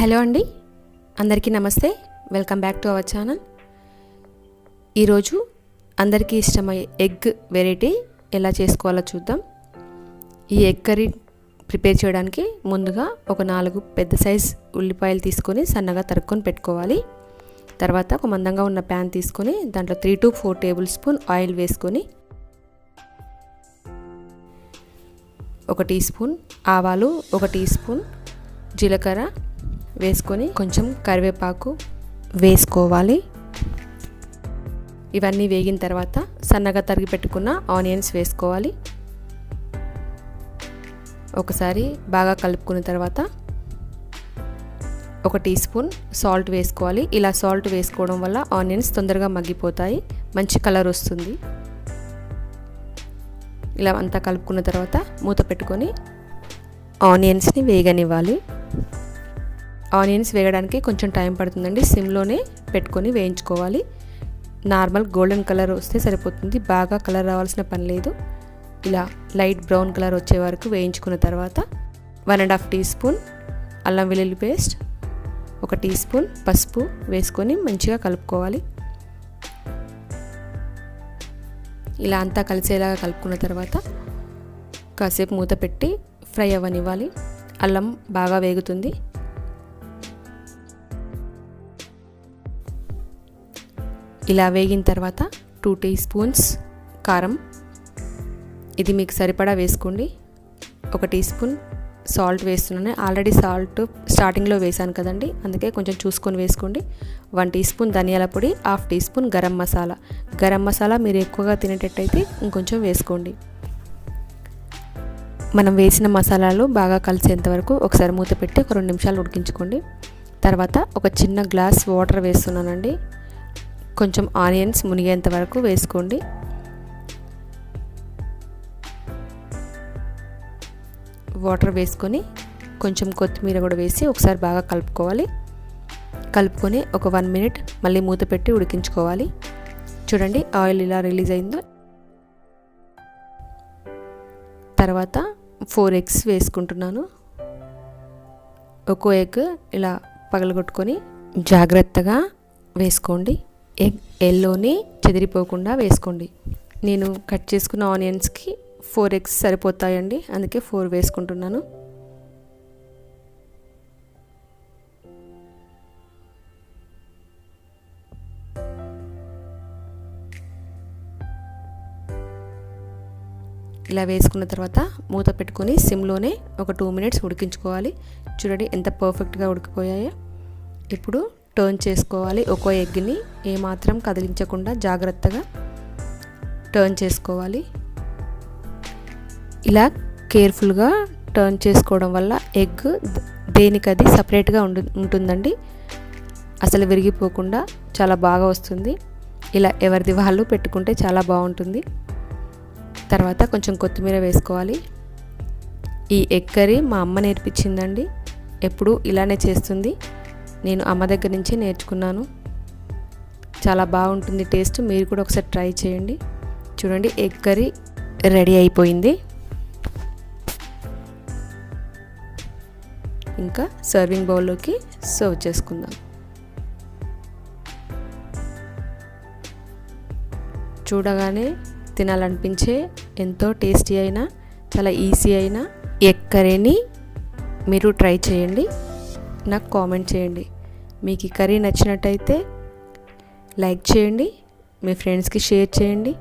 Hello అండి. అందరికీ నమస్తే. Welcome back to our channel. ఈరోజు అందరికీ ఇష్టమయ్యే ఎగ్ వెరైటీ ఎలా చేసుకోవాలో చూద్దాం. ఈ ఎగ్ కర్రీ ప్రిపేర్ చేయడానికి ముందుగా ఒక నాలుగు పెద్ద సైజ్ ఉల్లిపాయలు తీసుకొని సన్నగా తరుక్కొని పెట్టుకోవాలి. తర్వాత ఒక మందంగా ఉన్న ప్యాన్ తీసుకొని దాంట్లో three to four tablespoon oil వేసుకొని ఒక టీ స్పూన్ ఆవాలు ఒక టీ స్పూన్ జీలకర్ర వేసుకొని కొంచెం కరివేపాకు వేసుకోవాలి. ఇవన్నీ వేగిన తర్వాత సన్నగా తరిగి పెట్టుకున్న ఆనియన్స్ వేసుకోవాలి. ఒకసారి బాగా కలుపుకున్న తర్వాత ఒక టీ స్పూన్ సాల్ట్ వేసుకోవాలి. ఇలా సాల్ట్ వేసుకోవడం వల్ల ఆనియన్స్ తొందరగా మగ్గిపోతాయి. మంచి కలర్ వస్తుంది. ఇలా అంతా కలుపుకున్న తర్వాత మూత పెట్టుకొని ఆనియన్స్ని వేగనివ్వాలి. ఆనియన్స్ వేగడానికి కొంచెం టైం పడుతుందండి. సిమ్లోనే పెట్టుకొని వేయించుకోవాలి. నార్మల్ గోల్డెన్ కలర్ వస్తే సరిపోతుంది. బాగా కలర్ రావాల్సిన పని లేదు. ఇలా లైట్ బ్రౌన్ కలర్ వచ్చే వరకు వేయించుకున్న తర్వాత one and half teaspoon అల్లం వెల్లుల్లి పేస్ట్ ఒక టీ స్పూన్ పసుపు వేసుకొని మంచిగా కలుపుకోవాలి. ఇలా అంతా కలిసేలాగా కలుపుకున్న తర్వాత కాసేపు మూత పెట్టి ఫ్రై అవ్వనివ్వాలి. అల్లం బాగా వేగుతుంది. ఇలా వేగిన తర్వాత టూ టీ స్పూన్స్ కారం. ఇది మీకు సరిపడా వేసుకోండి. ఒక టీ స్పూన్ సాల్ట్ వేస్తున్నాను ఆల్రెడీ సాల్ట్ స్టార్టింగ్లో వేసాను కదండి. అందుకే కొంచెం చూసుకొని వేసుకోండి. వన్ టీ స్పూన్ ధనియాల పొడి half teaspoon garam masala. Garam masala మీరు ఎక్కువగా తినేటట్టయితే ఇంకొంచెం వేసుకోండి. మనం వేసిన మసాలాలు బాగా కలిసేంత వరకు ఒకసారి మూత పెట్టి ఒక రెండు నిమిషాలు ఉడికించుకోండి. తర్వాత ఒక చిన్న గ్లాస్ వాటర్ వేస్తున్నానండి. కొంచెం ఆనియన్స్ మునిగేంత వరకు వేసుకోండి. వాటర్ వేసుకొని కొంచెం కొత్తిమీర కూడా వేసి ఒకసారి బాగా కలుపుకోవాలి. కలుపుకొని ఒక వన్ మినిట్ మళ్ళీ మూత పెట్టి ఉడికించుకోవాలి. చూడండి ఆయిల్ ఇలా రిలీజ్ అయిందో. తర్వాత ఫోర్ ఎగ్స్ వేసుకుంటున్నాను. ఒక్కో ఎగ్ ఇలా పగలగొట్టుకొని జాగ్రత్తగా వేసుకోండి. ఎగ్ ఎల్లోని చెదిరిపోకుండా వేసుకోండి. నేను కట్ చేసుకున్న ఆనియన్స్కి ఫోర్ ఎగ్స్ సరిపోతాయండి. అందుకే ఫోర్ వేసుకుంటున్నాను. ఇలా వేసుకున్న తర్వాత మూత పెట్టుకొని సిమ్లోనే ఒక టూ మినిట్స్ ఉడికించుకోవాలి. చూడండి ఎంత పర్ఫెక్ట్గా ఉడికిపోయాయో. ఇప్పుడు టర్న్ చేసుకోవాలి. ఒక్కో ఎగ్ని ఏమాత్రం కదిలించకుండా జాగ్రత్తగా టర్న్ చేసుకోవాలి. ఇలా కేర్ఫుల్గా టర్న్ చేసుకోవడం వల్ల ఎగ్ దేనికది సపరేట్గా ఉండు ఉంటుందండి. అసలు విరిగిపోకుండా చాలా బాగా వస్తుంది. ఇలా ఎవరిది వాళ్ళు పెట్టుకుంటే చాలా బాగుంటుంది. తర్వాత కొంచెం కొత్తిమీర వేసుకోవాలి. ఈ ఎగ్ కర్రీ మా అమ్మ నేర్పించిందండి. ఎప్పుడు ఇలానే చేస్తుంది. నేను అమ్మ దగ్గర నుంచి నేర్చుకున్నాను. చాలా బాగుంటుంది టేస్ట్. మీరు కూడా ఒకసారి ట్రై చేయండి. చూడండి ఎగ్ కర్రీ రెడీ అయిపోయింది. ఇంకా సర్వింగ్ బౌల్లోకి సర్వ్ చేసుకుందాం. చూడగానే తినాలనిపించే ఎంతో టేస్టీ అయినా చాలా ఈజీ అయినా ఎగ్ కర్రీని మీరు ట్రై చేయండి. నాకు కామెంట్ చేయండి. మీకు ఈ కర్రీ నచ్చినట్టయితే లైక్ చేయండి మీ ఫ్రెండ్స్కి షేర్ చేయండి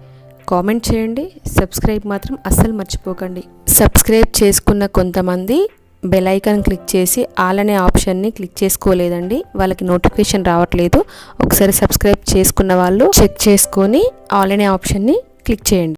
కామెంట్ చేయండి. సబ్స్క్రైబ్ మాత్రం అస్సలు మర్చిపోకండి. సబ్స్క్రైబ్ చేసుకున్న కొంతమంది బెల్ ఐకాన్ క్లిక్ చేసి ఆల్ అనే ఆప్షన్ని క్లిక్ చేసుకోలేదండి. వాళ్ళకి నోటిఫికేషన్ రావట్లేదు. ఒకసారి సబ్స్క్రైబ్ చేసుకున్న వాళ్ళు చెక్ చేసుకొని ఆల్ అనే ఆప్షన్ని క్లిక్ చేయండి.